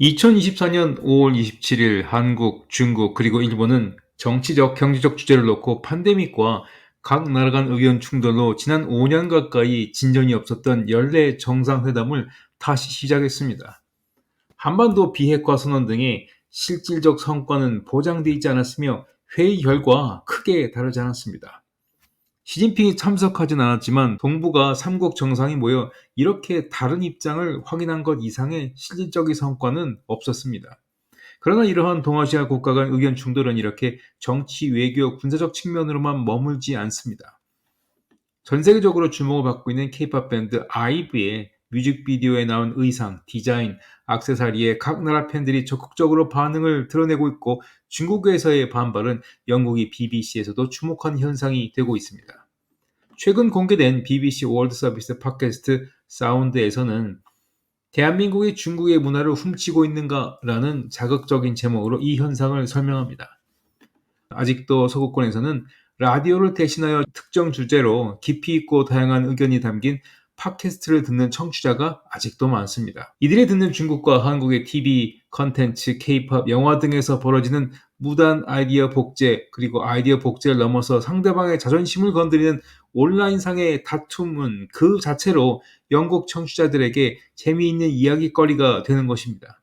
2024년 5월 27일 한국, 중국, 그리고 일본은 정치적, 경제적 주제를 놓고 팬데믹과 각 나라 간 의견 충돌로 지난 5년 가까이 진전이 없었던 연례 정상회담을 다시 시작했습니다. 한반도 비핵화 선언 등의 실질적 성과는 보장되어 있지 않았으며 회의 결과 크게 다르지 않았습니다. 시진핑이 참석하진 않았지만 동북아 3국 정상이 모여 이렇게 다른 입장을 확인한 것 이상의 실질적인 성과는 없었습니다. 그러나 이러한 동아시아 국가 간 의견 충돌은 이렇게 정치, 외교, 군사적 측면으로만 머물지 않습니다. 전 세계적으로 주목을 받고 있는 케이팝 밴드 아이브의 뮤직비디오에 나온 의상, 디자인, 악세사리에 각 나라 팬들이 적극적으로 반응을 드러내고 있고 중국에서의 반발은 영국이 BBC에서도 주목한 현상이 되고 있습니다. 최근 공개된 BBC 월드 서비스 팟캐스트 사운드에서는 대한민국이 중국의 문화를 훔치고 있는가라는 자극적인 제목으로 이 현상을 설명합니다. 아직도 서구권에서는 라디오를 대신하여 특정 주제로 깊이 있고 다양한 의견이 담긴 팟캐스트를 듣는 청취자가 아직도 많습니다. 이들이 듣는 중국과 한국의 TV, 컨텐츠, 케이팝, 영화 등에서 벌어지는 무단 아이디어 복제, 그리고 아이디어 복제를 넘어서 상대방의 자존심을 건드리는 온라인상의 다툼은 그 자체로 영국 청취자들에게 재미있는 이야기거리가 되는 것입니다.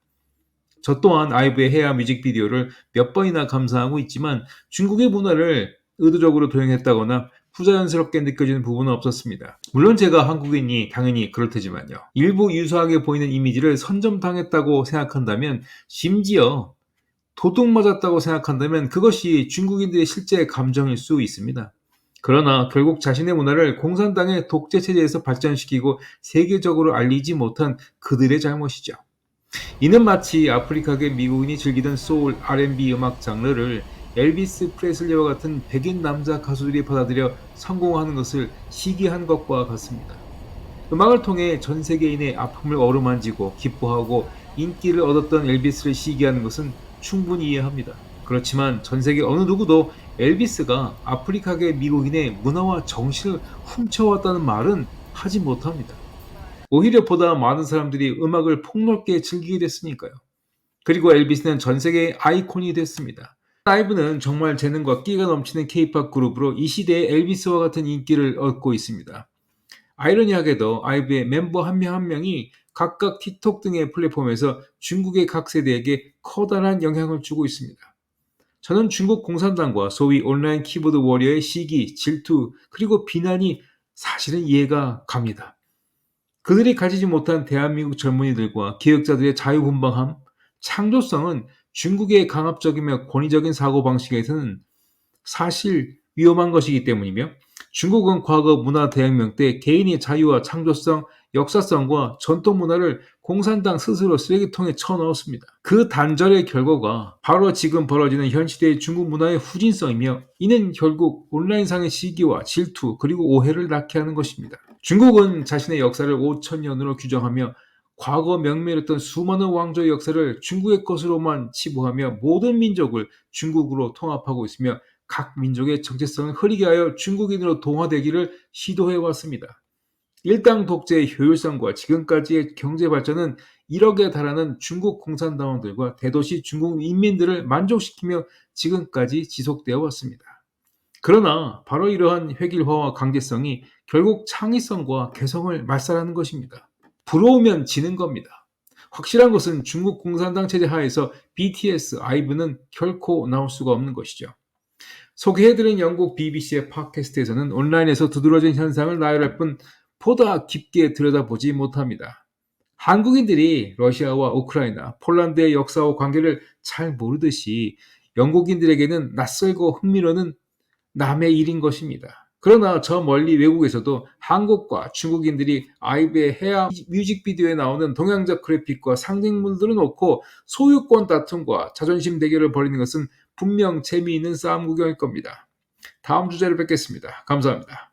저 또한 아이브의 헤어 뮤직비디오를 몇 번이나 감상하고 있지만 중국의 문화를 의도적으로 도용했다거나 부자연스럽게 느껴지는 부분은 없었습니다. 물론 제가 한국인이 당연히 그럴 테지만요. 일부 유사하게 보이는 이미지를 선점당했다고 생각한다면 심지어 도둑 맞았다고 생각한다면 그것이 중국인들의 실제 감정일 수 있습니다. 그러나 결국 자신의 문화를 공산당의 독재 체제에서 발전시키고 세계적으로 알리지 못한 그들의 잘못이죠. 이는 마치 아프리카계 미국인이 즐기던 소울, R&B 음악 장르를 엘비스 프레슬리와 같은 백인 남자 가수들이 받아들여 성공하는 것을 시기한 것과 같습니다. 음악을 통해 전 세계인의 아픔을 어루만지고 기뻐하고 인기를 얻었던 엘비스를 시기하는 것은 충분히 이해합니다. 그렇지만 전 세계 어느 누구도 엘비스가 아프리카계 미국인의 문화와 정신을 훔쳐왔다는 말은 하지 못합니다. 오히려 보다 많은 사람들이 음악을 폭넓게 즐기게 됐으니까요. 그리고 엘비스는 전 세계의 아이콘이 됐습니다. 라이브는 정말 재능과 끼가 넘치는 케이팝 그룹으로 이 시대의 엘비스와 같은 인기를 얻고 있습니다. 아이러니하게도 아이브의 멤버 한명한 명이 각각 틱톡 등의 플랫폼에서 중국의 각 세대에게 커다란 영향을 주고 있습니다. 저는 중국 공산당과 소위 온라인 키보드 워리어의 시기, 질투, 그리고 비난이 사실은 이해가 갑니다. 그들이 가지지 못한 대한민국 젊은이들과 기획자들의 자유분방함, 창조성은 중국의 강압적이며 권위적인 사고방식에서는 사실 위험한 것이기 때문이며 중국은 과거 문화 대혁명 때 개인의 자유와 창조성, 역사성과 전통 문화를 공산당 스스로 쓰레기통에 쳐넣었습니다. 그 단절의 결과가 바로 지금 벌어지는 현 시대의 중국 문화의 후진성이며 이는 결국 온라인상의 시기와 질투 그리고 오해를 낳게 하는 것입니다. 중국은 자신의 역사를 5천년으로 규정하며 과거 명멸했던 수많은 왕조의 역사를 중국의 것으로만 치부하며 모든 민족을 중국으로 통합하고 있으며 각 민족의 정체성을 흐리게 하여 중국인으로 동화되기를 시도해 왔습니다. 일당 독재의 효율성과 지금까지의 경제 발전은 1억에 달하는 중국 공산당원들과 대도시 중국 인민들을 만족시키며 지금까지 지속되어 왔습니다. 그러나 바로 이러한 획일화와 강제성이 결국 창의성과 개성을 말살하는 것입니다. 부러우면 지는 겁니다. 확실한 것은 중국 공산당 체제 하에서 BTS, 아이브는 결코 나올 수가 없는 것이죠. 소개해드린 영국 BBC의 팟캐스트에서는 온라인에서 두드러진 현상을 나열할 뿐 보다 깊게 들여다보지 못합니다. 한국인들이 러시아와 우크라이나, 폴란드의 역사와 관계를 잘 모르듯이 영국인들에게는 낯설고 흥미로는 남의 일인 것입니다. 그러나 저 멀리 외국에서도 한국과 중국인들이 아이브의 헤어 뮤직비디오에 나오는 동양적 그래픽과 상징물들을 놓고 소유권 다툼과 자존심 대결을 벌이는 것은 분명 재미있는 싸움 구경일 겁니다. 다음 주제로 뵙겠습니다. 감사합니다.